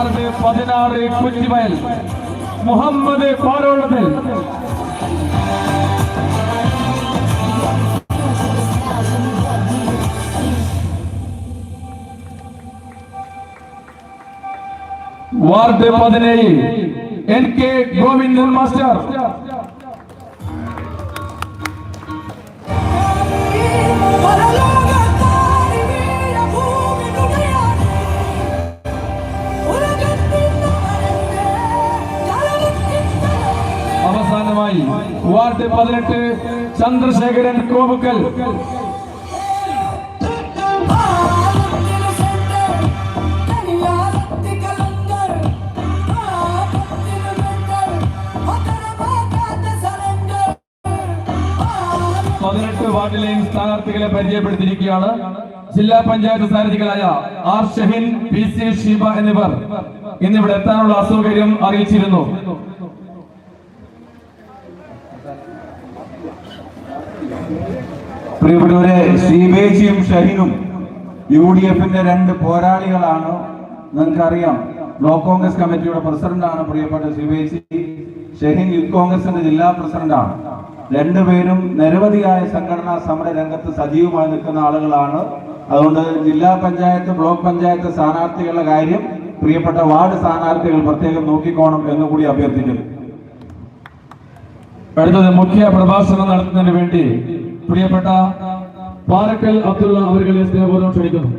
പതിനാറ് കുറ്റിവയൽ മുഹമ്മദ് പാരോളത്തിൽ വാർഡ് പതിനേഴ് എൻ കെ ഗോവിന്ദൻ മാസ്റ്റർ. അവസാനമായി വാർഡ് പതിനെട്ട് ചന്ദ്രശേഖരൻ കോവുക്കൽ. പതിനെട്ട് വാർഡിലെയും സ്ഥാനാർത്ഥികളെ പരിചയപ്പെടുത്തിയിരിക്കുകയാണ് ജില്ലാ panchayat സ്ഥാനാർത്ഥികളായ R Shahin P C Sheeba എന്നിവർ. ഇന്നിവിടെ എത്താനുള്ള അസൗകര്യം അറിയിച്ചിരുന്നു. പ്രിയപ്പെട്ടവരെ ശ്രീബേച്ചിയും ഷഹീനും യു ഡി എഫിന്റെ രണ്ട് പോരാളികളാണ്. നിങ്ങൾക്കറിയാം ബ്ലോക്ക് കോൺഗ്രസ് കമ്മിറ്റിയുടെ പ്രസിഡന്റാണ് പ്രിയപ്പെട്ട ശ്രീബേച്ചി ഷഹീൻ യൂത്ത് കോൺഗ്രസിന്റെ ജില്ലാ പ്രസിഡന്റാണ്. രണ്ടുപേരും നിരവധിയായ സംഘടനാ സമര രംഗത്ത് സജീവമായി നിൽക്കുന്ന ആളുകളാണ്. അതുകൊണ്ട് ജില്ലാ പഞ്ചായത്ത് ബ്ലോക്ക് പഞ്ചായത്ത് സ്ഥാനാർത്ഥികളുടെ കാര്യം പ്രിയപ്പെട്ട വാർഡ് സ്ഥാനാർത്ഥികൾ പ്രത്യേകം നോക്കിക്കോണം എന്നുകൂടി അഭ്യർത്ഥിക്കുന്നു. അടുത്തത് മുഖ്യ പ്രഭാഷണം നടത്തുന്നതിന് വേണ്ടി പ്രിയപ്പെട്ട പാറക്കൽ അബ്ദുള്ള അവരുടെ സ്നേഹപൂർവം ക്ഷണിക്കുന്നു.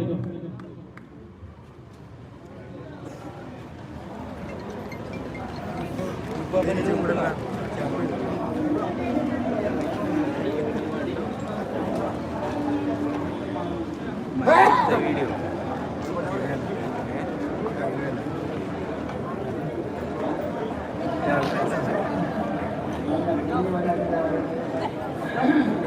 Thank you.